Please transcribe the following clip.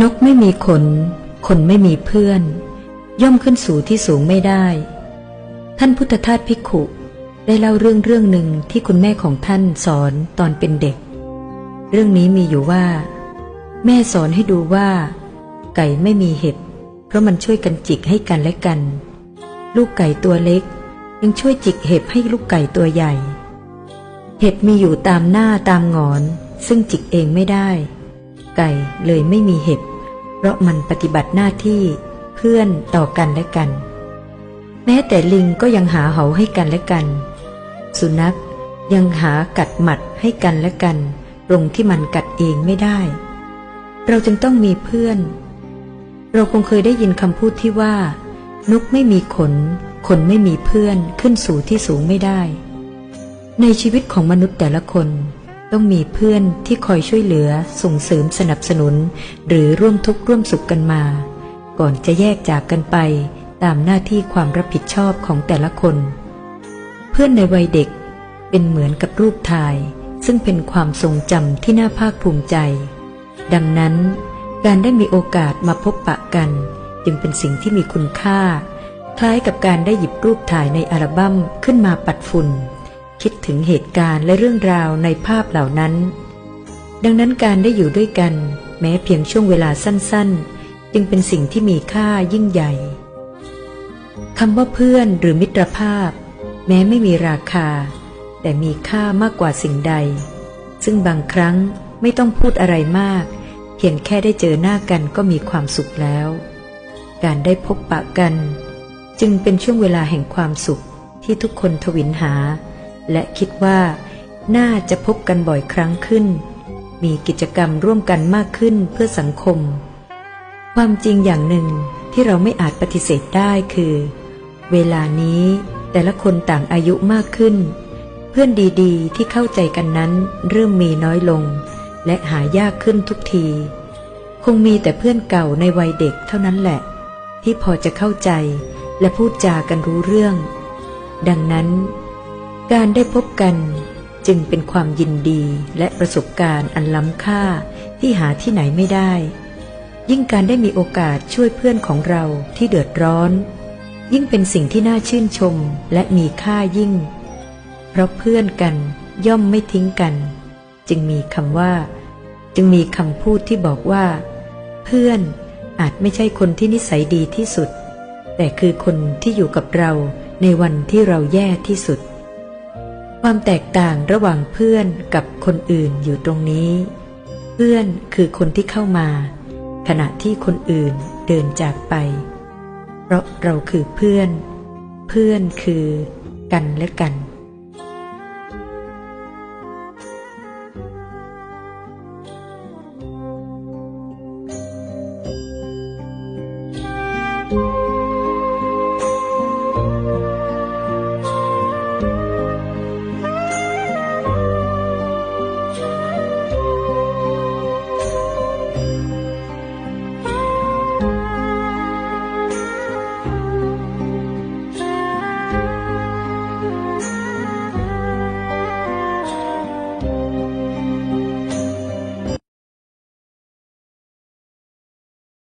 นกไม่มีขน คนไม่มีเพื่อน ย่อมขึ้นสู่ที่สูงไม่ได้ ท่านพุทธทาสภิกขุได้เล่าเรื่องเรื่องหนึ่งที่คุณแม่ของท่านสอนตอนเป็นเด็ก เรื่องนี้มีอยู่ว่า แม่สอนให้ดูว่า ไก่ไม่มีเห็บ เพราะมันช่วยกันจิกให้กันและกัน ลูกไก่ตัวเล็ก ยังช่วยจิกเห็บให้ลูกไก่ตัวใหญ่ เห็บมีอยู่ตามหน้าตามงอน ซึ่งจิกเองไม่ได้ ไก่เลยไม่มีเห็บ เพราะมันปฏิบัติหน้าที่เพื่อนต่อกันและกัน แม้แต่ลิงก็ยังหาเหาให้กันและกัน สุนัขยังหากัดหมัดให้กันและกัน ตรงที่มันกัดเองไม่ได้ เราจึงต้องมีเพื่อน เราคงเคยได้ยินคำพูดที่ว่า นกไม่มีขน คนไม่มีเพื่อนขึ้นสู่ที่สูงไม่ได้ ในชีวิตของมนุษย์แต่ละคน ต้องมีเพื่อนที่คอยช่วยเหลือส่งเสริมสนับสนุน หรือร่วมทุกข์ร่วมสุขกันมา ก่อนจะแยกจากกันไปตามหน้าที่ความรับผิดชอบของแต่ละคน เพื่อนในวัยเด็กเป็นเหมือนกับรูปถ่าย ซึ่งเป็นความทรงจำที่น่าภาคภูมิใจ ดังนั้น การได้มีโอกาสมาพบปะกัน จึงเป็นสิ่งที่มีคุณค่า คล้ายกับการได้หยิบรูปถ่ายในอัลบั้มขึ้นมาปัดฝุ่น คิดถึงเหตุการณ์และเรื่องราวในภาพเหล่านั้น ดังนั้นการได้อยู่ด้วยกัน แม้เพียงช่วงเวลาสั้นๆ จึงเป็นสิ่งที่มีค่ายิ่งใหญ่คำว่าเพื่อนหรือมิตรภาพ แม้ไม่มีราคา แต่มีค่ามากกว่าสิ่งใด ซึ่งบางครั้งไม่ต้องพูดอะไรมาก เพียงแค่ได้เจอหน้ากันก็มีความสุขแล้ว การได้พบปะกัน จึงเป็นช่วงเวลาแห่งความสุขที่ทุกคนทวินหา และคิดว่า น่าจะพบกันบ่อยครั้งขึ้น มีกิจกรรมร่วมกันมากขึ้นเพื่อสังคม ความจริงอย่างหนึ่งที่เราไม่อาจปฏิเสธได้คือ เวลานี้แต่ละคนต่างอายุมากขึ้น เพื่อนดีๆ ที่เข้าใจกันนั้นเริ่มมีน้อยลง และหายากขึ้นทุกที คงมีแต่เพื่อนเก่าในวัยเด็กเท่านั้นแหละ ที่พอจะเข้าใจและพูดจากันรู้เรื่อง ดังนั้น การได้พบกันจึงเป็นความยินดีและประสบการณ์อันล้ำค่าที่หาที่ไหนไม่ได้ ยิ่งการได้มีโอกาสช่วยเพื่อนของเราที่เดือดร้อน ยิ่งเป็นสิ่งที่น่าชื่นชมและมีค่ายิ่ง เพราะเพื่อนกันย่อมไม่ทิ้งกัน จึงมีคำว่า จึงมีคำพูดที่บอกว่า เพื่อนอาจไม่ใช่คนที่นิสัยดีที่สุด แต่คือคนที่อยู่กับเราในวันที่เราแย่ที่สุด ความแตกต่างระหว่างเพื่อนกับคนอื่นอยู่ตรงนี้ เพื่อนคือคนที่เข้ามา ขณะที่คนอื่นเดินจากไป เพราะเราคือเพื่อน เพื่อนคือกันและกัน